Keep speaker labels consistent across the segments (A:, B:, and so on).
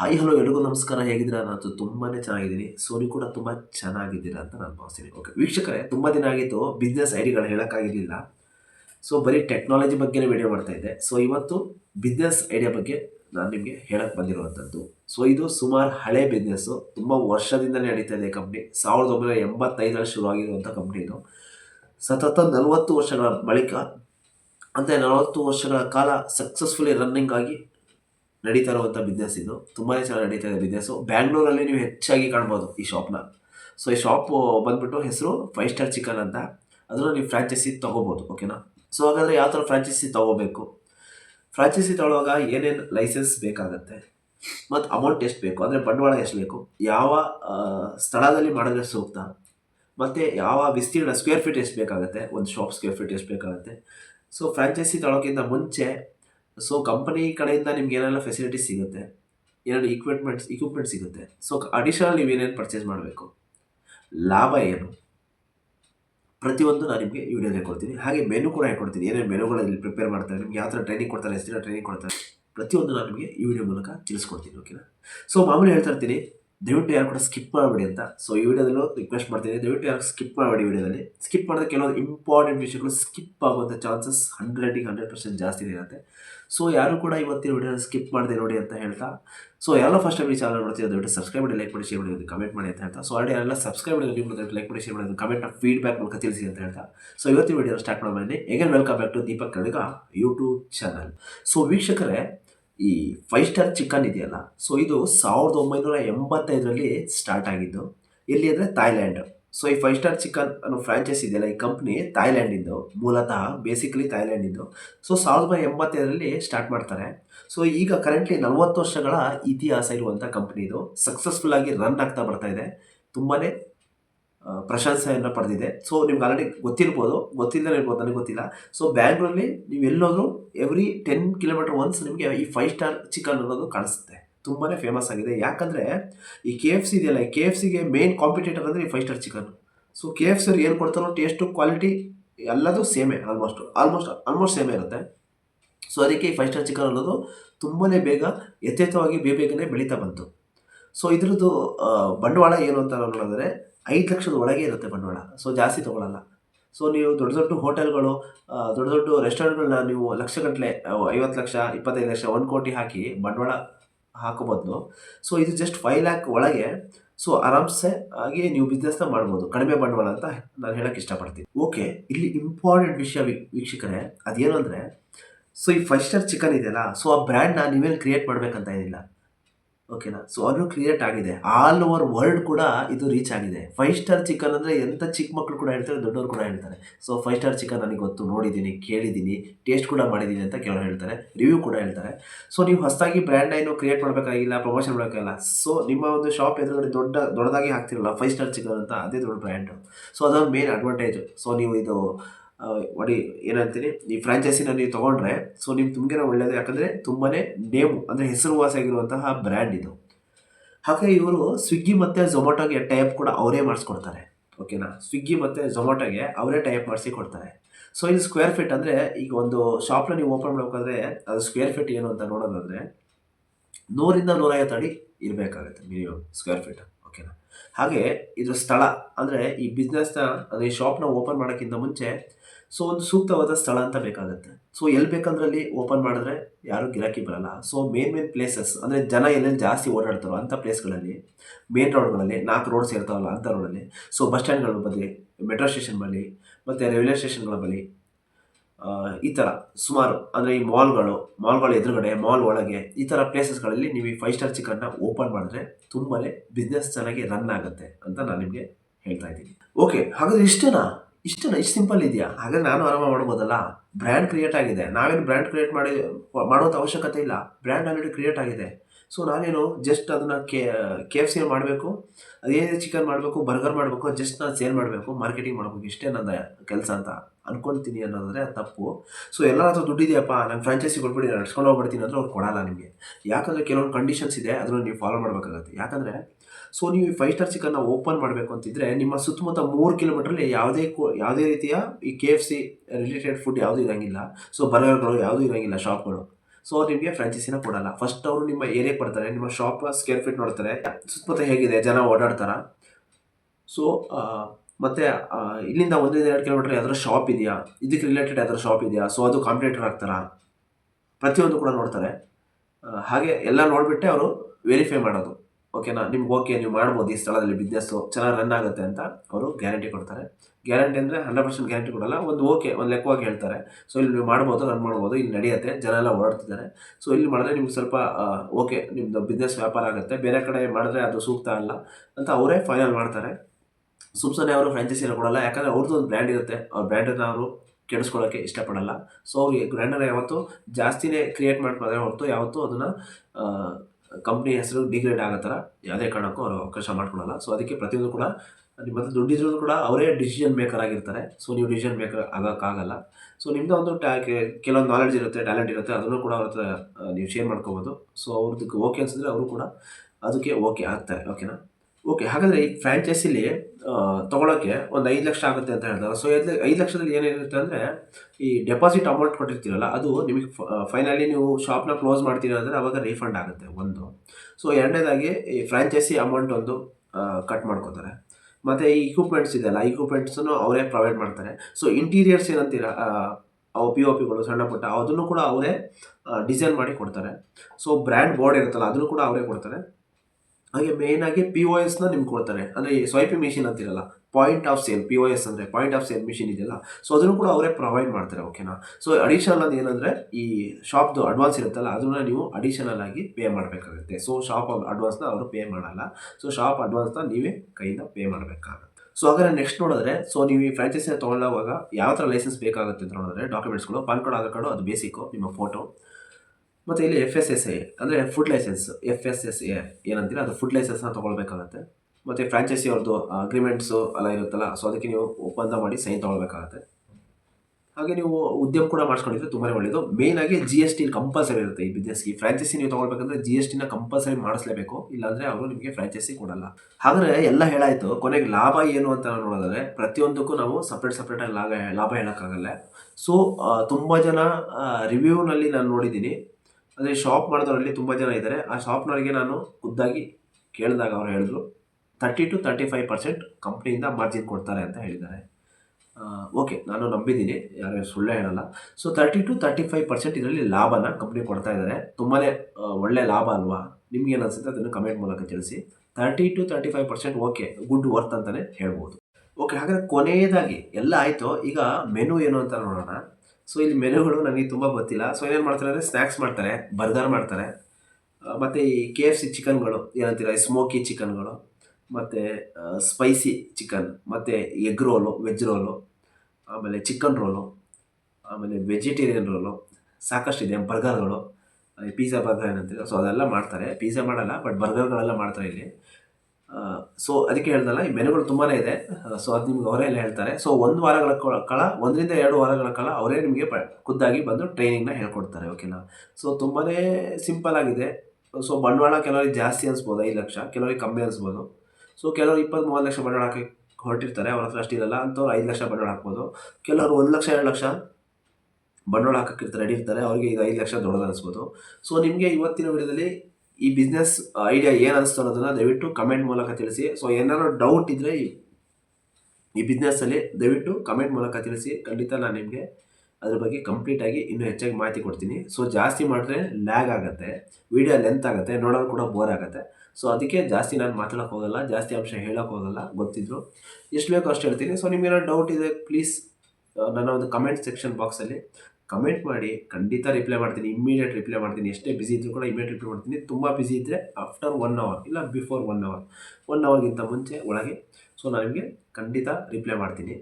A: Hi, hello, ಎಲ್ರಿಗೂ ನಮಸ್ಕಾರ. ಹೇಗಿದ್ದೀರಾ? ನಾನು ತುಂಬಾ ಚೆನ್ನಾಗಿದ್ದೀನಿ. ಸೊ ನೀವು ಕೂಡ ತುಂಬ ಚೆನ್ನಾಗಿದ್ದೀರಾ ಅಂತ ನಾನು ಭಾವಿಸ್ತೀನಿ. ಓಕೆ ವೀಕ್ಷಕರೇ, ತುಂಬ ದಿನ ಆಗಿತ್ತು. ಬಿಸ್ನೆಸ್ ಐಡಿಗಳು ಹೇಳೋಕ್ಕಾಗಿರಲಿಲ್ಲ. ಸೊ ಬರೀ ಟೆಕ್ನಾಲಜಿ ಬಗ್ಗೆನೇ ವಿಡಿಯೋ ಮಾಡ್ತಾ ಇದ್ದೆ. ಸೊ ಇವತ್ತು ಬಿಸ್ನೆಸ್ ಐಡಿಯಾ ಬಗ್ಗೆ ನಾನು ನಿಮಗೆ ಹೇಳಕ್ಕೆ ಬಂದಿರುವಂಥದ್ದು. ಸೊ ಇದು ಸುಮಾರು ಹಳೆ ಬಿಸ್ನೆಸ್ಸು ತುಂಬ ವರ್ಷದಿಂದಲೇ ನಡೀತಾ ಇದೆ ಕಂಪ್ನಿ ಸಾವಿರದ ಒಂಬೈನೂರ ಎಂಬತ್ತೈದರಲ್ಲಿ ಶುರುವಾಗಿರುವಂಥ ಕಂಪ್ನಿ ಇದು. ಸತತ ನಲವತ್ತು ವರ್ಷಗಳ ಬಳಿಕ, ಅಂದರೆ ನಲವತ್ತು ವರ್ಷಗಳ ಕಾಲ ಸಕ್ಸಸ್ಫುಲಿ ರನ್ನಿಂಗ್ ಆಗಿ ನಡೀತಾ ಇರುವಂಥ ಬಿಸ್ನೆಸ್ ಇದು. ತುಂಬಾ ಚೆನ್ನಾಗಿ ನಡೀತಾ ಇದೆ ಬಿಸ್ನೆಸ್ಸು ಬ್ಯಾಂಗ್ಳೂರಲ್ಲಿ ನೀವು ಹೆಚ್ಚಾಗಿ ಕಾಣ್ಬೋದು ಈ ಶಾಪ್ನ ಸೊ ಈ ಶಾಪ್ ಬಂದ್ಬಿಟ್ಟು ಹೆಸರು ಫೈವ್ ಸ್ಟಾರ್ ಚಿಕನ್ ಅಂತ. ಅದನ್ನು ನೀವು ಫ್ರಾಂಚೈಸಿ ತೊಗೋಬೋದು ಓಕೆನಾ ಸೊ ಹಾಗಾದರೆ ಯಾವ ಥರ ಫ್ರಾಂಚೈಸಿ ತೊಗೋಬೇಕು? ಫ್ರಾಂಚೈಸಿ ತೊಗೊಳುವಾಗ ಏನೇನು ಲೈಸೆನ್ಸ್ ಬೇಕಾಗುತ್ತೆ? ಮತ್ತು ಅಮೌಂಟ್ ಎಷ್ಟು ಬೇಕು? ಅಂದರೆ ಬಂಡವಾಳ ಎಷ್ಟು ಬೇಕು? ಯಾವ ಸ್ಥಳದಲ್ಲಿ ಮಾಡಿದ್ರೆ ಸೂಕ್ತ? ಮತ್ತು ಯಾವ ವಿಸ್ತೀರ್ಣ ಸ್ಕ್ವೇರ್ ಫೀಟ್ ಎಷ್ಟು ಬೇಕಾಗುತ್ತೆ? ಒಂದು ಶಾಪ್ ಸ್ಕ್ವೇರ್ ಫೀಟ್ ಎಷ್ಟು ಬೇಕಾಗುತ್ತೆ? ಸೊ ಫ್ರಾಂಚೈಸಿ ತೊಳೋಕ್ಕಿಂತ ಮುಂಚೆ ಸೊ ಕಂಪನಿ ಕಡೆಯಿಂದ ನಿಮ್ಗೆ ಏನೆಲ್ಲ ಫೆಸಿಲಿಟೀಸ್ ಸಿಗುತ್ತೆ? ಏನೇನು ಇಕ್ವಿಪ್ಮೆಂಟ್ಸ್ ಇಕ್ವಿಪ್ಮೆಂಟ್ ಸಿಗುತ್ತೆ? ಸೊ ಅಡಿಷನಲ್ ನೀವು ಏನೇನು ಪರ್ಚೇಸ್ ಮಾಡಬೇಕು? ಲಾಭ ಏನು? ಪ್ರತಿಯೊಂದು ನಾನು ನಿಮಗೆ ಈ ವಿಡಿಯೋದಲ್ಲಿ ಕೊಡ್ತೀನಿ. ಹಾಗೆ ಮೆನು ಕೂಡ ಹೇಳ್ಕೊಡ್ತೀನಿ. ಏನೇನು ಮೆನುಗಳು ಇಲ್ಲಿ ಪ್ರಿಪೇರ್ ಮಾಡ್ತಾರೆ, ನಿಮ್ಗೆ ಯಾವ ಥರ ಟ್ರೈನಿಂಗ್ ಕೊಡ್ತಾರೆ, ಎಷ್ಟು ದಿನ ಟ್ರೈನಿಂಗ್ ಕೊಡ್ತಾರೆ, ಪ್ರತಿಯೊಂದು ನಾನು ನಿಮಗೆ ಈ ವಿಡಿಯೋ ಮೂಲಕ ತಿಳಿಸ್ಕೊಡ್ತೀನಿ ಓಕೆನಾ ಸೊ ಮಾಮೂಲಿ ಹೇಳ್ತಾ ಇರ್ತೀನಿ. ದಯವಿಟ್ಟು ಯಾರು ಕೂಡ ಸ್ಕಿಪ್ ಮಾಡಬೇಡಿ ಅಂತ. ಸೊ ಈ ವಿಡಿಯೋದಲ್ಲೂ ರಿಕ್ವೆಸ್ಟ್ ಮಾಡ್ತೀನಿ. ದಯವಿಟ್ಟು ಯಾರು ಸ್ಕಿಪ್ ಮಾಡಬೇಡಿ ವಿಡಿಯೋದಲ್ಲಿ. ಸ್ಕಿಪ್ ಮಾಡಿದ್ರೆ ಕೆಲವೊಂದು ಇಂಪಾರ್ಟೆಂಟ್ ವಿಷಯಗಳು ಸ್ಕಿಪ್ ಆಗುವಂಥ ಚಾನ್ಸಸ್ ಹಂಡ್ರೆಡಿಗೆ ಹಂಡ್ರೆಡ್ ಪರ್ಸೆಂಟ್ ಜಾಸ್ತಿ ಇರುತ್ತೆ ಸೊ ಯಾರು ಕೂಡ ಇವತ್ತಿನ ವಿಡಿಯೋ ಸ್ಕಿಪ್ ಮಾಡಿದೆ ನೋಡಿ ಅಂತ ಹೇಳ್ತಾ. ಸೊ ಎಲ್ಲ ಫಸ್ಟ್ ಟೈಮ್ ಈ ಚಾನಲ್ ನೋಡ್ತೀವಿ ದಯವಿಟ್ಟು ಸಬ್ಸ್ಕ್ರೈಬ್ ಮಾಡಿ ಲೈಕ್ ಮಾಡಿ ಶೇರ್ ಮಾಡಿ ಕಮೆಂಟ್ ಮಾಡಿ ಅಂತ ಹೇಳ್ತಾ. ಸೊ ಆಲ್ರೆಡಿ ಎಲ್ಲ ಸಬ್ಸ್ಕ್ರೈಬ್ ಮಾಡಿ ಲೈಕ್ ಮಾಡಿ ಶೇರ್ ಮಾಡಿ ಕಮೆಂಟ್ ಫೀಡ್ಬ್ಯಾಕ್ ಮೂಲಕ ತಿಳಿಸಿ ಅಂತ ಹೇಳ್ತಾ. ಸೊ ಇವತ್ತಿನ ವಿಡಿಯೋ ಸ್ಟಾರ್ಟ್ ಮಾಡಿ again welcome back to Deepak Kanaga YouTube channel so ವೀಕ್ಷಕರೇ ಈ ಫೈವ್ ಸ್ಟಾರ್ ಚಿಕನ್ ಇದೆಯಲ್ಲ ಸೊ ಇದು ಸಾವಿರದ ಒಂಬೈನೂರ ಎಂಬತ್ತೈದರಲ್ಲಿ ಸ್ಟಾರ್ಟ್ ಆಗಿದ್ದು, ಎಲ್ಲಿ ಅಂದರೆ ಥಾಯ್ಲ್ಯಾಂಡ್ ಸೊ ಈ ಫೈವ್ ಸ್ಟಾರ್ ಚಿಕನ್ ಅನ್ನೋ ಫ್ರಾಂಚೈಸ್ ಇದೆಯಲ್ಲ, ಈ ಕಂಪ್ನಿ ಥಾಯ್ಲ್ಯಾಂಡಿಂದು ಮೂಲತಃ ಬೇಸಿಕಲಿ ಥಾಯ್ಲ್ಯಾಂಡಿಂದು ಸೊ ಸಾವಿರದ ಒಂಬೈನೂರ ಎಂಬತ್ತೈದರಲ್ಲಿ ಸ್ಟಾರ್ಟ್ ಮಾಡ್ತಾರೆ. ಸೊ ಈಗ ಕರೆಂಟ್ಲಿ ನಲವತ್ತು ವರ್ಷಗಳ ಇತಿಹಾಸ ಇರುವಂಥ ಕಂಪ್ನಿ ಇದು. ಸಕ್ಸಸ್ಫುಲ್ ಆಗಿ ರನ್ ಆಗ್ತಾ ಬರ್ತಾ ಇದೆ. ತುಂಬಾ ಪ್ರಶಂಸೆಯನ್ನು ಪಡೆದಿದೆ. ಸೊ ನಿಮ್ಗೆ ಆಲ್ರೆಡಿ ಗೊತ್ತಿರ್ಬೋದು. ಗೊತ್ತಿಲ್ಲದೆ ಇರ್ಬೋದು ನನಗೆ ಗೊತ್ತಿಲ್ಲ. ಸೊ ಬ್ಯಾಂಗ್ಳೂರಲ್ಲಿ ನೀವು ಎಲ್ಲೋದ್ರೂ ಎವ್ರಿ ಟೆನ್ ಕಿಲೋಮೀಟರ್ ಒನ್ಸ್ ನಿಮಗೆ ಈ ಫೈವ್ ಸ್ಟಾರ್ ಚಿಕನ್ ಅನ್ನೋದು ಕಾಣಿಸುತ್ತೆ. ತುಂಬಾ ಫೇಮಸ್ ಆಗಿದೆ. ಯಾಕಂದರೆ ಈ ಕೆ ಎಫ್ ಸಿ ಇದೆಯಲ್ಲ, ಈ ಕೆ ಎಫ್ ಸಿಗೆ ಮೇನ್ ಕಾಂಪಿಟೇಟರ್ ಅಂದರೆ ಈ five star chicken. So K F C ಏನು ಕೊಡ್ತಾರೋ ಟೇಸ್ಟು ಕ್ವಾಲಿಟಿ ಎಲ್ಲದೂ ಸೇಮೇ ಆಲ್ಮೋಸ್ಟ್ ಆಲ್ಮೋಸ್ಟ್ ಆಲ್ಮೋಸ್ಟ್ ಸೇಮೇ ಇರುತ್ತೆ. ಸೊ ಅದಕ್ಕೆ ಈ ಫೈವ್ ಸ್ಟಾರ್ ಚಿಕನ್ ಅನ್ನೋದು ತುಂಬಾ ಬೇಗ ಯಥೇತವಾಗಿ ಬೇಗ ಬೇಗನೆ ಬೆಳೀತಾ ಬಂತು. ಸೊ ಇದರದ್ದು ಬಂಡವಾಳ ಏನು ಅಂತ ನೋಡಿದ್ರೆ ಐದು ಲಕ್ಷದ ಒಳಗೆ ಇರುತ್ತೆ ಬಂಡವಾಳ. ಸೊ ಜಾಸ್ತಿ ತೊಗೊಳಲ್ಲ. ಸೊ ನೀವು ದೊಡ್ಡ ದೊಡ್ಡ ಹೋಟೆಲ್ಗಳು ದೊಡ್ಡ ದೊಡ್ಡ ರೆಸ್ಟೋರೆಂಟ್ಗಳನ್ನ ನೀವು ಲಕ್ಷಗಟ್ಟಲೆ ಐವತ್ತು ಲಕ್ಷ, ಇಪ್ಪತ್ತೈದು ಲಕ್ಷ, ಒಂದು ಕೋಟಿ ಹಾಕಿ ಬಂಡವಾಳ ಹಾಕೋ ಬದಲು ಸೊ ಇದು ಜಸ್ಟ್ ಫೈವ್ ಲ್ಯಾಕ್ ಒಳಗೆ ಸೊ ಆರಾಮ್ಸೆ ಆಗಿ ನೀವು ಬಿಸ್ನೆಸ್ನ ಮಾಡ್ಬೋದು. ಕಡಿಮೆ ಬಂಡವಾಳ ಅಂತ ನಾನು ಹೇಳಕ್ಕೆ ಇಷ್ಟಪಡ್ತೀನಿ. ಓಕೆ ಇಲ್ಲಿ ಇಂಪಾರ್ಟೆಂಟ್ ವಿಷಯ ವೀಕ್ಷಕರೇ ಅದೇನು ಅಂದರೆ ಸೊ ಈ ಫೈವ್ ಸ್ಟಾರ್ ಚಿಕನ್ ಇದೆಯಲ್ಲ ಸೊ ಆ ಬ್ರ್ಯಾಂಡ್ನ ನೀವೇನು ಕ್ರಿಯೇಟ್ ಮಾಡಬೇಕಂತ ಏನಿಲ್ಲ. ಓಕೆನಾ ಸೊ ಅದು ಕ್ರಿಯೇಟ್ ಆಗಿದೆ. ಆಲ್ ಓವರ್ ವರ್ಲ್ಡ್ ಕೂಡ ಇದು ರೀಚ್ ಆಗಿದೆ. ಫೈವ್ ಸ್ಟಾರ್ ಚಿಕನ್ ಅಂದರೆ ಎಂಥ ಚಿಕ್ಕ ಮಕ್ಕಳು ಕೂಡ ಹೇಳ್ತಾರೆ, ದೊಡ್ಡವರು ಕೂಡ ಹೇಳ್ತಾರೆ. ಸೊ ಫೈವ್ ಸ್ಟಾರ್ ಚಿಕನ್ ನನಗೆ ಗೊತ್ತು ನೋಡಿದ್ದೀನಿ ಕೇಳಿದ್ದೀನಿ ಟೇಸ್ಟ್ ಕೂಡ ಮಾಡಿದ್ದೀನಿ ಅಂತ ಕೆಲವರು ಹೇಳ್ತಾರೆ ರಿವ್ಯೂ ಕೂಡ ಹೇಳ್ತಾರೆ. ಸೊ ನೀವು ಹೊಸದಾಗಿ ಬ್ರ್ಯಾಂಡ್ ಏನು ಕ್ರಿಯೇಟ್ ಮಾಡಬೇಕಾಗಿಲ್ಲ ಪ್ರಮೋಷನ್ ಮಾಡಬೇಕಾಗಿಲ್ಲ ಸೊ ನಿಮ್ಮ ಒಂದು ಶಾಪ್ ಎದುರುಗಡೆ ದೊಡ್ಡ, ದೊಡ್ಡದಾಗಿ ಹಾಕ್ತಿರಲ್ಲ ಫೈವ್ ಸ್ಟಾರ್ ಚಿಕನ್ ಅಂತ, ಅದೇ ದೊಡ್ಡ ಬ್ರ್ಯಾಂಡು ಸೊ ಅದೊಂದು ಮೇನ್ ಅಡ್ವಾಂಟೇಜ್ ಸೊ ನೀವು ಇದು ಒಡಿ ಏನಂತೀನಿ ಈ ಫ್ರಾಂಚೈಸಿನ ನೀವು ತೊಗೊಂಡ್ರೆ ಸೊ ನಿಮ್ಗೆ ತುಂಬಿನ ಒಳ್ಳೆಯದು ಯಾಕಂದರೆ ತುಂಬಾ ನೇಮು ಅಂದರೆ ಹೆಸರುವಾಸಿಯಾಗಿರುವಂತಹ ಬ್ರ್ಯಾಂಡ್ ಇದು. ಹಾಗೆ ಇವರು ಸ್ವಿಗ್ಗಿ ಮತ್ತು ಝೊಮ್ಯಾಟೋಗೆ ಟೈಪ್ ಕೂಡ ಅವರೇ ಮಾಡಿಸ್ಕೊಡ್ತಾರೆ. ಓಕೆನಾ ಸ್ವಿಗ್ಗಿ ಮತ್ತು ಝೊಮ್ಯಾಟೋಗೆ ಅವರೇ ಟೈಪ್ ಮಾಡಿಸಿ ಕೊಡ್ತಾರೆ. ಸೊ ಇದು ಸ್ಕ್ವೇರ್ ಫೀಟ್ ಅಂದರೆ, ಈಗ ಒಂದು ಶಾಪ್ನ ನೀವು ಓಪನ್ ಮಾಡಬೇಕಾದ್ರೆ, ಅದು ಸ್ಕ್ವೇರ್ ಫೀಟ್ ಏನು ಅಂತ ನೋಡೋದಾದರೆ, ನೂರಿಂದ ನೂರೈವತ್ತು ಅಡಿ ಇರಬೇಕಾಗುತ್ತೆ ಮಿನಿಮಮ್ ಸ್ಕ್ವೇರ್ ಫೀಟ್ ಓಕೆನಾ ಹಾಗೆ ಇದು ಸ್ಥಳ, ಅಂದರೆ ಈ ಬಿಸ್ನೆಸ್ನ ಅಂದರೆ ಈ ಶಾಪ್ನ ಓಪನ್ ಮಾಡೋಕ್ಕಿಂತ ಮುಂಚೆ ಸೊ ಒಂದು ಸೂಕ್ತವಾದ ಸ್ಥಳ ಅಂತ ಬೇಕಾಗುತ್ತೆ. ಸೊ ಎಲ್ಲಿ ಬೇಕಂದ್ರಲ್ಲಿ ಓಪನ್ ಮಾಡಿದ್ರೆ ಯಾರು ಗಿರಾಕಿ ಬರಲ್ಲ. ಸೊ ಮೇನ್ ಮೇನ್ ಪ್ಲೇಸಸ್ ಅಂದರೆ ಜನ ಎಲ್ಲೆಲ್ಲಿ ಜಾಸ್ತಿ ಓಡಾಡ್ತಾರೋ ಅಂಥ ಪ್ಲೇಸ್ಗಳಲ್ಲಿ ಮೇನ್ ರೋಡ್ಗಳಲ್ಲಿ ನಾಲ್ಕು ರೋಡ್ಸ್ ಇರ್ತಾವಲ್ಲ ಅಂಥ ರೋಡಲ್ಲಿ ಸೊ ಬಸ್ ಸ್ಟ್ಯಾಂಡ್ಗಳ ಬದಲಿ ಮೆಟ್ರೋ ಸ್ಟೇಷನ್ ಬಳಿ ಮತ್ತು ರೈಲ್ವೆ ಸ್ಟೇಷನ್ಗಳ ಬಳಿ ಈ ಥರ ಸುಮಾರು ಅಂದರೆ ಈ ಮಾಲ್ಗಳು ಮಾಲ್ಗಳ ಎದುರುಗಡೆ ಮಾಲ್ ಒಳಗೆ ಈ ಥರ ಪ್ಲೇಸಸ್ಗಳಲ್ಲಿ ನೀವು ಈ ಫೈವ್ ಸ್ಟಾರ್ ಚಿಕನ್ನ ಓಪನ್ ಮಾಡಿದ್ರೆ ತುಂಬಾ ಬಿಸ್ನೆಸ್ ಚೆನ್ನಾಗಿ ರನ್ ಆಗುತ್ತೆ ಅಂತ ನಾನು ನಿಮಗೆ ಹೇಳ್ತಾ ಇದ್ದೀನಿ. ಓಕೆ ಹಾಗಾದ್ರೆ ಇಷ್ಟೇನಾ? ಇಷ್ಟೇನಾ ಇಷ್ಟು ಸಿಂಪಲ್ ಇದೆಯಾ? ಹಾಗಾದ್ರೆ ನಾನು ಆರಾಮ ಮಾಡ್ಬೋದಲ್ಲ? ಬ್ರ್ಯಾಂಡ್ ಕ್ರಿಯೇಟ್ ಆಗಿದೆ. ನಾವೇನು ಬ್ರ್ಯಾಂಡ್ ಕ್ರಿಯೇಟ್ ಮಾಡಿ ಮಾಡೋಂಥ ಅವಶ್ಯಕತೆ ಇಲ್ಲ. ಬ್ರ್ಯಾಂಡ್ ಆಲ್ರೆಡಿ ಕ್ರಿಯೇಟ್ ಆಗಿದೆ. ಸೊ ನಾನೇನು ಜಸ್ಟ್ ಅದನ್ನು ಕೆ ಕೆ ಎಫ್ ಸಿ ಮಾಡಬೇಕು. ಅದೇನೇ ಚಿಕನ್ ಮಾಡಬೇಕು ಬರ್ಗರ್ ಮಾಡಬೇಕು ಜಸ್ಟ್ ನಾನು ಸೇಲ್ ಮಾಡಬೇಕು ಮಾರ್ಕೆಟಿಂಗ್ ಮಾಡಬೇಕು. ಇಷ್ಟೇ ನನ್ನ ಕೆಲಸ ಅಂತ ಅಂದ್ಕೊಳ್ತೀನಿ ಅನ್ನೋದ್ರೆ ತಪ್ಪು. ಸೊ ಎಲ್ಲರ ಹತ್ರ ದುಡ್ಡಿದೆಯಪ್ಪ ನಾನು ಫ್ರಾಂಚೈಸಿ ಕೊಟ್ಬಿಡಿ, ನಾನು ನಡ್ಸ್ಕೊಂಡು ಹೋಗ್ಬಿಡ್ತೀನಿ ಅಂದ್ರೆ ಅವ್ರು ಕೊಡಲ್ಲ ನಿಮಗೆ. ಯಾಕಂದರೆ ಕೆಲವೊಂದು ಕಂಡೀಷನ್ಸ್ ಇದೆ, ಅದನ್ನು ನೀವು ಫಾಲೋ ಮಾಡಬೇಕಾಗುತ್ತೆ. ಯಾಕಂದರೆ ಸೊ ನೀವು ಈ ಫೈವ್ ಸ್ಟಾರ್ ಚಿಕನ್ನ ಓಪನ್ ಮಾಡಬೇಕು ಅಂತಿದ್ರೆ ನಿಮ್ಮ ಸುತ್ತಮುತ್ತ ಮೂರು ಕಿಲೋಮೀಟ್ರಲ್ಲಿ ಯಾವುದೇ ಕೋ- ಯಾವುದೇ ರೀತಿಯ ಈ K F C related food ಯಾವುದೂ ಇರೋಂಗಿಲ್ಲ. ಸೊ ಬರ್ಗರ್ಗಳು ಯಾವುದೂ ಇರೋಂಗಿಲ್ಲ ಶಾಪ್ಗಳು ಸೊ ಅವ್ರು ನಿಮಗೆ ಫ್ರಾಂಚೈಸಿನ ಕೊಡಲ್ಲ. ಫಸ್ಟ್ ಅವರು ನಿಮ್ಮ ಏರಿಯಾಗೆ ಬರ್ತಾರೆ, ನಿಮ್ಮ ಶಾಪ್ ಸ್ಕ್ವೇರ್ ಫೀಟ್ ನೋಡ್ತಾರೆ. ಸುತ್ತಮುತ್ತ ಹೇಗಿದೆ, ಜನ ಓಡಾಡ್ತಾರ? ಸೊ ಮತ್ತು ಇಲ್ಲಿಂದ ಒಂದರಿಂದ ಎರಡು ಕಿಲೋಮೀಟರ್ ಯಾವ್ದಾರ ಶಾಪ್ ಇದೆಯಾ? ಇದಕ್ಕೆ ರಿಲೇಟೆಡ್ ಯಾವ್ದಾರು ಶಾಪ್ ಇದೆಯಾ? ಸೊ ಅದು ಕಾಂಪಿಟೇಟರ್ ಆಗ್ತಾರಾ? ಪ್ರತಿಯೊಂದು ಕೂಡ ನೋಡ್ತಾರೆ. ಹಾಗೆ ಎಲ್ಲ ನೋಡಿಬಿಟ್ಟೆ ಅವರು ವೆರಿಫೈ ಮಾಡೋದು. ಓಕೆನಾ ನಿಮ್ಗೆ ಓಕೆ ನೀವು ಮಾಡ್ಬೋದು ಈ ಸ್ಥಳದಲ್ಲಿ ಬಿಸ್ನೆಸ್ಸು ಚೆನ್ನಾಗಿ ರನ್ ಆಗುತ್ತೆ ಅಂತ ಅವರು ಗ್ಯಾರಂಟಿ ಕೊಡ್ತಾರೆ. ಗ್ಯಾರಂಟಿ ಅಂದರೆ ಹಂಡ್ರೆಡ್ ಪರ್ಸೆಂಟ್ ಗ್ಯಾರಂಟಿ ಕೊಡಲ್ಲ, ಒಂದು ಓಕೆ ಒಂದು ಲೆಕ್ಕವಾಗಿ ಹೇಳ್ತಾರೆ. ಸೊ ಇಲ್ಲಿ ನೀವು ಮಾಡ್ಬೋದು ರನ್ ಮಾಡ್ಬೋದು, ಇಲ್ಲಿ ನಡೆಯುತ್ತೆ, ಜನ ಎಲ್ಲ ಓಡಾಡ್ತಿದ್ದಾರೆ. ಸೊ ಇಲ್ಲಿ ಮಾಡಿದ್ರೆ ನಿಮ್ಗೆ ಸ್ವಲ್ಪ ಓಕೆ ನಿಮ್ಮದು ಬಿಸ್ನೆಸ್ ವ್ಯಾಪಾರ ಆಗುತ್ತೆ. ಬೇರೆ ಕಡೆ ಮಾಡಿದ್ರೆ ಅದು ಸೂಕ್ತ ಅಲ್ಲ ಅಂತ ಅವರೇ ಫೈನಲ್ ಮಾಡ್ತಾರೆ. ಸುಮ್ಮನೆ ಅವರು ಫ್ರಾಂಚೈಸಿನ ಕೊಡಲ್ಲ, ಯಾಕಂದರೆ ಅವ್ರದ್ದು ಒಂದು ಬ್ರ್ಯಾಂಡ್ ಇರುತ್ತೆ. ಅವ್ರ ಬ್ರ್ಯಾಂಡನ್ನು ಅವರು ಕೆಡಿಸ್ಕೊಳ್ಳೋಕ್ಕೆ ಇಷ್ಟಪಡಲ್ಲ. ಸೊ ಅವ್ರಿಗೆ ಬ್ರ್ಯಾಂಡನ್ನು ಯಾವತ್ತು ಜಾಸ್ತಿನೇ ಕ್ರಿಯೇಟ್ ಮಾಡ್ತಾರೆ ಹೊರತು ಯಾವತ್ತೂ ಅದನ್ನು ಕಂಪ್ನಿ ಹೆಸರು ಡಿಗ್ರೇಡ್ ಆಗೋ ಥರ ಯಾವುದೇ ಕಾರಣಕ್ಕೂ ಅವರು ಅವಕಾಶ ಮಾಡ್ಕೊಳಲ್ಲ ಸೊ ಅದಕ್ಕೆ ಪ್ರತಿಯೊಂದು ಕೂಡ ನಿಮ್ಮ ಹತ್ರ ಕೂಡ ಅವರೇ ಡಿಸಿಷನ್ ಮೇಕರ್ ಆಗಿರ್ತಾರೆ. ಸೊ ನೀವು ಡಿಸಿಷನ್ ಮೇಕರ್ ಆಗೋಕ್ಕಾಗಲ್ಲ. ಸೊ ನಿಮ್ಮದು ಒಂದು ಟ್ಯಾ ಕೆಲವೊಂದು ನಾಲೆಡ್ಜ್ ಇರುತ್ತೆ ಟ್ಯಾಲೆಂಟ್ ಇರುತ್ತೆ, ಅದನ್ನು ಕೂಡ ಅವ್ರ ಹತ್ರ ನೀವು ಶೇರ್ ಮಾಡ್ಕೋಬೋದು. ಸೊ ಅವ್ರದಕ್ಕೆ ಓಕೆ ಅನ್ಸಿದ್ರೆ ಅವರು ಕೂಡ ಅದಕ್ಕೆ ಓಕೆ ಆಗ್ತಾರೆ. ಓಕೆನಾ ಓಕೆ ಹಾಗಾದರೆ ಈ ಫ್ರ್ಯಾಂಚೈಸಿಲಿ ತೊಗೊಳಕ್ಕೆ ಒಂದು ಐದು ಲಕ್ಷ ಆಗುತ್ತೆ ಅಂತ ಹೇಳ್ತಾರೆ. ಸೊ ಐದು ಐದು ಲಕ್ಷದಲ್ಲಿ ಏನಿರುತ್ತೆ ಅಂದರೆ, ಈ ಡೆಪಾಸಿಟ್ ಅಮೌಂಟ್ ಕೊಟ್ಟಿರ್ತೀರಲ್ಲ, ಅದು ನಿಮಗೆ ಫೈನಲಿ ನೀವು ಶಾಪ್ನ ಕ್ಲೋಸ್ ಮಾಡ್ತೀರ ಅಂದರೆ ಅವಾಗ ರೀಫಂಡ್ ಆಗುತ್ತೆ, ಒಂದು. ಸೊ ಎರಡನೇದಾಗಿ ಈ ಫ್ರ್ಯಾಂಚೈಸಿ ಅಮೌಂಟ್ ಒಂದು ಕಟ್ ಮಾಡ್ಕೋತಾರೆ. ಮತ್ತು ಈ ಇಕ್ವಿಪ್ಮೆಂಟ್ಸ್ ಇದೆಯಲ್ಲ ಇಕ್ವಿಪ್ಮೆಂಟ್ಸನ್ನು ಅವರೇ ಪ್ರೊವೈಡ್ ಮಾಡ್ತಾರೆ. ಸೊ ಇಂಟೀರಿಯರ್ಸ್ ಏನಂತೀರ ಅವು ಪಿ ಒ ಪಿಗಳು ಸಣ್ಣ ಪುಟ್ಟ, ಅದನ್ನು ಕೂಡ ಅವರೇ ಡಿಸೈನ್ ಮಾಡಿ ಕೊಡ್ತಾರೆ. ಸೊ ಬ್ರ್ಯಾಂಡ್ ಬೋರ್ಡ್ ಇರುತ್ತಲ್ಲ, ಅದನ್ನು ಕೂಡ ಅವರೇ ಕೊಡ್ತಾರೆ. ಹಾಗೆ ಮೇಯ್ನಾಗಿ ಪಿ ಓ ಎಸ್ನ ನಿಮ್ಗೆ ಕೊಡ್ತಾರೆ. ಅಂದರೆ ಈ swiping machine ಅಂತಿರಲ್ಲ point of sale P O S ಅಂದರೆ ಪಾಯಿಂಟ್ ಆಫ್ ಸೇಲ್ ಮಿಷಿನ್ ಇದೆಯಲ್ಲ ಸೊ ಅದನ್ನು ಕೂಡ ಅವರೇ ಪ್ರೊವೈಡ್ ಮಾಡ್ತಾರೆ ಓಕೆನಾ ಸೊ ಅಡಿಷನಲ್ ಅದು ಏನಂದರೆ, ಈ ಶಾಪ್ದು ಅಡ್ವಾನ್ಸ್ ಇರುತ್ತಲ್ಲ, ಅದನ್ನ ನೀವು ಅಡಿಷನಲ್ ಆಗಿ ಪೇ ಮಾಡಬೇಕಾಗುತ್ತೆ. ಸೊ ಶಾಪ್ ಅಡ್ವಾನ್ಸ್ನ ಅವರು ಪೇ ಮಾಡಲ್ಲ. ಸೊ ಶಾಪ್ ಅಡ್ವಾನ್ಸ್ನ ನೀವೇ ಕೈಯಿಂದ ಪೇ ಮಾಡಬೇಕಾಗುತ್ತೆ. ಸೊ ಹಾಗಾದ್ರೆ ನೆಕ್ಸ್ಟ್ ನೋಡಿದ್ರೆ ಸೊ ನೀವು ಈ ಫ್ರಾಂಚೈಸಿನ ತೊಗೊಳ್ಳೋವಾಗ ಯಾವ ಥರ ಲೈಸೆನ್ಸ್ ಬೇಕಾಗುತ್ತೆ ಅಂತ ನೋಡಿದ್ರೆ ಡಾಕ್ಯುಮೆಂಟ್ಸ್ಗಳು ಪಾನ್ ಕಾರ್ಡ್ ಆಧಾರ್ ಕಾರ್ಡು ಅದು ಬೇಸಿಕ್ಕು ನಿಮ್ಮ ಫೋಟೋ ಮತ್ತು ಇಲ್ಲಿ ಎಫ್ ಎಸ್ ಎಸ್ ಐ ಅಂದರೆ food licence F S S A ಏನಂತೀರ? ಅದು ಫುಡ್ ಲೈಸೆನ್ಸ್ನ ತೊಗೊಳ್ಬೇಕಾಗತ್ತೆ. ಮತ್ತು ಫ್ರಾಂಚೈಸಿ ಅವ್ರದ್ದು ಅಗ್ರಿಮೆಂಟ್ಸು ಎಲ್ಲ ಇರುತ್ತಲ್ಲ ಸೊ ಅದಕ್ಕೆ ನೀವು ಒಪ್ಪಂದ ಮಾಡಿ ಸೈನ್ ತೊಗೊಳ್ಬೇಕಾಗತ್ತೆ. ಹಾಗೆ ನೀವು ಉದ್ಯಮ ಕೂಡ ಮಾಡಿಸ್ಕೊಂಡಿದ್ರೆ ತುಂಬಾ ಒಳ್ಳೆಯದು ಮೇಯ್ನಾಗಿ ಜಿ ಎಸ್ ಟಿ ಕಂಪಲ್ಸರಿ ಇರುತ್ತೆ ಈ ಬಿಸ್ನೆಸ್ಗೆ ಫ್ರಾಂಚೈಸಿ ನೀವು ತೊಗೊಳ್ಬೇಕಂದ್ರೆ ಜಿ ಎಸ್ ಟಿನ ಕಂಪಲ್ಸರಿ ಮಾಡಿಸ್ಲೇಬೇಕು, ಇಲ್ಲಾಂದರೆ ಅವರು ನಿಮಗೆ ಫ್ರಾಂಚೈಸಿ ಕೊಡಲ್ಲ. ಹಾಗಾದ್ರೆ ಎಲ್ಲ ಹೇಳಾಯಿತು. ಕೊನೆಗೆ ಲಾಭ ಏನು ಅಂತ ನಾವು ನೋಡಿದ್ರೆ ಪ್ರತಿಯೊಂದಕ್ಕೂ ನಾವು ಸಪ್ರೇಟ್ ಸಪ್ರೇಟಾಗಿ ಲಾಭ ಲಾಭ ಹೇಳೋಕ್ಕಾಗಲ್ಲ. ಸೊ ತುಂಬ ಜನ ರಿವ್ಯೂನಲ್ಲಿ ನಾನು ನೋಡಿದ್ದೀನಿ. ಅಂದರೆ ಶಾಪ್ ಮಾಡಿದವರಲ್ಲಿ ತುಂಬ ಜನ ಇದ್ದಾರೆ ಆ ಶಾಪ್ನವರಿಗೆ ನಾನು ಖುದ್ದಾಗಿ ಕೇಳಿದಾಗ ಅವ್ರು ಹೇಳಿದ್ರು thirty to thirty five percent ಕಂಪ್ನಿಯಿಂದ margin ಕೊಡ್ತಾರೆ ಅಂತ ಹೇಳಿದ್ದಾರೆ. ಓಕೆ ನಾನು ನಂಬಿದ್ದೀನಿ, ಯಾರು ಸುಳ್ಳೇ ಹೇಳಲ್ಲ. So thirty to thirty five percent ಇದರಲ್ಲಿ ಲಾಭನ ಕಂಪ್ನಿ ಕೊಡ್ತಾ ಇದ್ದಾರೆ ತುಂಬಾ ಒಳ್ಳೆ ಲಾಭ ಅಲ್ವಾ? ನಿಮ್ಗೆ ಏನು ಅನಿಸುತ್ತೆ ಅದನ್ನು ಕಮೆಂಟ್ ಮೂಲಕ ತಿಳಿಸಿ. Thirty to thirty five percent okay good worth ಅಂತಲೇ ಹೇಳ್ಬೋದು. ಓಕೆ ಹಾಗಾದರೆ ಕೊನೆಯದಾಗಿ ಎಲ್ಲ ಆಯಿತು. ಈಗ ಮೆನು ಏನು ಅಂತ ನೋಡೋಣ. ಸೊ ಇಲ್ಲಿ ಮೆನುಗಳು ನನಗೆ ತುಂಬ ಗೊತ್ತಿಲ್ಲ. ಸೊ ಏನೇನು ಮಾಡ್ತಾರೆ ಅಂದರೆ ಸ್ನ್ಯಾಕ್ಸ್ ಮಾಡ್ತಾರೆ ಬರ್ಗರ್ ಮಾಡ್ತಾರೆ. ಮತ್ತು ಈ ಕೆ ಎಫ್ ಸಿ ಚಿಕನ್ಗಳು ಏನಂತೀರ ಸ್ಮೋಕಿ ಚಿಕನ್ಗಳು ಮತ್ತು ಸ್ಪೈಸಿ ಚಿಕನ್ ಮತ್ತು ಎಗ್ ರೋಲು ವೆಜ್ ರೋಲು ಆಮೇಲೆ ಚಿಕನ್ ರೋಲು ಆಮೇಲೆ ವೆಜಿಟೇರಿಯನ್ ರೋಲು ಸಾಕಷ್ಟಿದೆ ಬರ್ಗರ್ಗಳು ಪಿಜ್ಜಾ ಬರ್ಗರ್ ಏನಂತೀರ ಸೊ ಅದೆಲ್ಲ ಮಾಡ್ತಾರೆ. ಪಿಜ್ಜಾ ಮಾಡಲ್ಲ ಬಟ್ ಬರ್ಗರ್ಗಳೆಲ್ಲ ಮಾಡ್ತಾರೆ ಇಲ್ಲಿ. ಸೊ ಅದಕ್ಕೆ ಹೇಳ್ದಲ್ಲ, ಈ ಮೆನುಗಳು ತುಂಬಾ ಇದೆ. ಸೊ ಅದು ನಿಮ್ಗೆ ಅವರೇ ಎಲ್ಲ ಹೇಳ್ತಾರೆ. ಸೊ ಒಂದು ವಾರಗಳ ಕಾಲ, ಒಂದರಿಂದ ಎರಡು ವಾರಗಳ ಕಾಲ ಅವರೇ ನಿಮಗೆ ಪ, ಖುದ್ದಾಗಿ ಬಂದು ಟ್ರೈನಿಂಗ್ನ ಹೇಳ್ಕೊಡ್ತಾರೆ ಓಕೆನಾ ಸೊ ತುಂಬಾ ಸಿಂಪಲ್ ಆಗಿದೆ. ಸೊ ಬಂಡವಾಳ ಕೆಲವರಿಗೆ ಜಾಸ್ತಿ ಅನಿಸ್ಬೋದು, ಐದು ಲಕ್ಷ, ಕೆಲವರಿಗೆ ಕಮ್ಮಿ ಅನಿಸ್ಬೋದು. ಸೊ ಕೆಲವರು ಇಪ್ಪತ್ತು ಮೂವತ್ತು ಲಕ್ಷ ಬಂಡವಾಳ ಹಾಕಿ ಹೊರಟಿರ್ತಾರೆ, ಅವ್ರ ಹತ್ರ ಅಷ್ಟಿರಲ್ಲ ಅಂಥವ್ರು ಐದು ಲಕ್ಷ ಬಂಡವಾಳ ಹಾಕ್ಬೋದು. ಕೆಲವರು ಒಂದು ಲಕ್ಷ, ಎರಡು ಲಕ್ಷ ಬಂಡವಾಳ ಹಾಕಕ್ಕೆ ರೆಡಿ ಇರ್ತಾರೆ, ಅವರಿಗೆ ಇದು ಐದು ಲಕ್ಷ ದೊಡ್ಡದು ಅನಿಸ್ಬೋದು. ಸೊ ನಿಮಗೆ ಇವತ್ತಿನ ವಿಡಿಯೋದಲ್ಲಿ ಈ ಬಿಸ್ನೆಸ್ ಐಡಿಯಾ ಏನು ಅನಿಸ್ತು ಅನ್ನೋದನ್ನು ದಯವಿಟ್ಟು ಕಮೆಂಟ್ ಮೂಲಕ ತಿಳಿಸಿ. ಸೊ ಏನಾದ್ರು ಡೌಟ್ ಇದ್ದರೆ ಈ ಬಿಸ್ನೆಸ್ಸಲ್ಲಿ ದಯವಿಟ್ಟು ಕಮೆಂಟ್ ಮೂಲಕ ತಿಳಿಸಿ. ಖಂಡಿತ ನಾನು ನಿಮಗೆ ಅದ್ರ ಬಗ್ಗೆ ಕಂಪ್ಲೀಟಾಗಿ ಇನ್ನೂ ಹೆಚ್ಚಾಗಿ ಮಾಹಿತಿ ಕೊಡ್ತೀನಿ. ಸೊ ಜಾಸ್ತಿ ಮಾಡಿದ್ರೆ ಲ್ಯಾಗ್ ಆಗುತ್ತೆ. ವಿಡಿಯೋ ಲೆಂತ್ ಆಗುತ್ತೆ. ನೋಡೋದು ಕೂಡ ಬೋರ್ ಆಗುತ್ತೆ. ಸೊ ಅದಕ್ಕೆ ಜಾಸ್ತಿ ನಾನು ಮಾತಾಡೋಕೆ ಹೋಗಲ್ಲ. ಜಾಸ್ತಿ ಅಂಶ ಹೇಳೋಕೆ ಹೋಗಲ್ಲ. ಗೊತ್ತಿದ್ರು. ಎಷ್ಟು ಬೇಕೋ ಅಷ್ಟು ಹೇಳ್ತೀನಿ. ಸೊ ನಿಮ್ಗೆ ಏನಾದ್ರು ಡೌಟ್ ಇದೆ ಪ್ಲೀಸ್ ನನ್ನ ಒಂದು ಕಮೆಂಟ್ ಸೆಕ್ಷನ್ ಬಾಕ್ಸಲ್ಲಿ ಕಮೆಂಟ್ ಮಾಡಿ, ಖಂಡಿತ ರಿಪ್ಲೈ ಮಾಡ್ತೀನಿ ಇಮ್ಮಿಡಿಯೇಟ್ ರಿಪ್ಲೈ ಮಾಡ್ತೀನಿ. ಎಷ್ಟೇ ಬಿಸಿ ಇದ್ರು ಕೂಡ ಇಮಿಡಿಯೇಟ್ ರಿಪ್ಲೈ ಮಾಡ್ತೀನಿ. ತುಂಬ ಬಿಸಿ ಇದ್ದರೆ ಆಫ್ಟರ್ ಒನ್ ಅವರ್ ಇಲ್ಲ ಬಿಫೋರ್ ಒನ್ ಅವರ್ ಒನ್ ಅವರ್ಗಿಂತ ಮುಂಚೆ ಒಳಗೆ. ಸೊ ನಾನು ನಿಮಗೆ ಖಂಡಿತ ರಿಪ್ಲೈ ಮಾಡ್ತೀನಿ.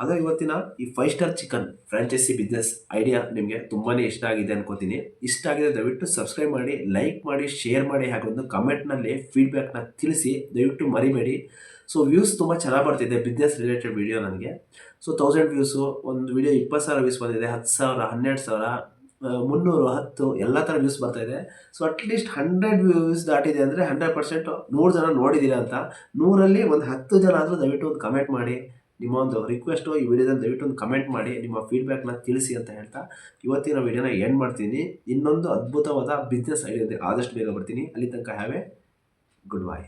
A: ಹಾಗಾಗಿ ಇವತ್ತಿನ ಈ five star chicken franchise business idea ನಿಮಗೆ ತುಂಬಾ ಇಷ್ಟ ಆಗಿದೆ ಅನ್ಕೋತೀನಿ. ಇಷ್ಟ ಆಗಿದೆ ದಯವಿಟ್ಟು ಸಬ್ಸ್ಕ್ರೈಬ್ ಮಾಡಿ ಲೈಕ್ ಮಾಡಿ ಶೇರ್ ಮಾಡಿ ಹಾಗೊಂದು ಕಮೆಂಟ್ನಲ್ಲಿ ಫೀಡ್ಬ್ಯಾಕ್ನ ತಿಳಿಸಿ, ದಯವಿಟ್ಟು ಮರಿಬೇಡಿ. ಸೊ ವ್ಯೂಸ್ ತುಂಬ ಚೆನ್ನಾಗಿ ಬರ್ತಿದೆ. ಬಿಸ್ನೆಸ್ ರಿಲೇಟೆಡ್ ವಿಡಿಯೋ ನನಗೆ. ಸೊ ತೌಸಂಡ್ ವ್ಯೂಸು ಒಂದು ವಿಡಿಯೋ ಇಪ್ಪತ್ತು ಸಾವಿರ ವ್ಯೂಸ್ ಬಂದಿದೆ. ಹತ್ತು ಸಾವಿರ, ಹನ್ನೆರಡು ಸಾವಿರ ಮುನ್ನೂರು, ಹತ್ತು, ಎಲ್ಲ ಥರ ವ್ಯೂಸ್ ಬರ್ತಾ ಇದೆ. ಸೊ ಅಟ್ಲೀಸ್ಟ್ ಹಂಡ್ರೆಡ್ ವ್ಯೂಸ್ ದಾಟಿದೆ ಅಂದರೆ ಹಂಡ್ರೆಡ್ ಪರ್ಸೆಂಟ್ ನೂರು ಜನ ನೋಡಿದ್ದೀರಾ ಅಂತ. ನೂರಲ್ಲಿ ಒಂದು ಹತ್ತು ಜನ ಆದರೂ ದಯವಿಟ್ಟು ಒಂದು ಕಮೆಂಟ್ ಮಾಡಿ. ನಿಮ್ಮ ಒಂದು ರಿಕ್ವೆಸ್ಟು ಈ ವಿಡಿಯೋದಲ್ಲಿ ದಯವಿಟ್ಟು ಒಂದು ಕಮೆಂಟ್ ಮಾಡಿ. ನಿಮ್ಮ ಫೀಡ್ಬ್ಯಾಕ್ನ ತಿಳಿಸಿ ಅಂತ ಹೇಳ್ತಾ. ಇವತ್ತಿನ ವಿಡಿಯೋನ ಎಂಡ್ ಮಾಡ್ತೀನಿ. ಇನ್ನೊಂದು ಅದ್ಭುತವಾದ ಬಿಸ್ನೆಸ್ ಐಡಿಯಾ ಆದಷ್ಟು ಬೇಗ ಬರ್ತೀನಿ. ಅಲ್ಲಿ ತನಕ ಹ್ಯಾವ್ ಎ ಗುಡ್ ಬೈ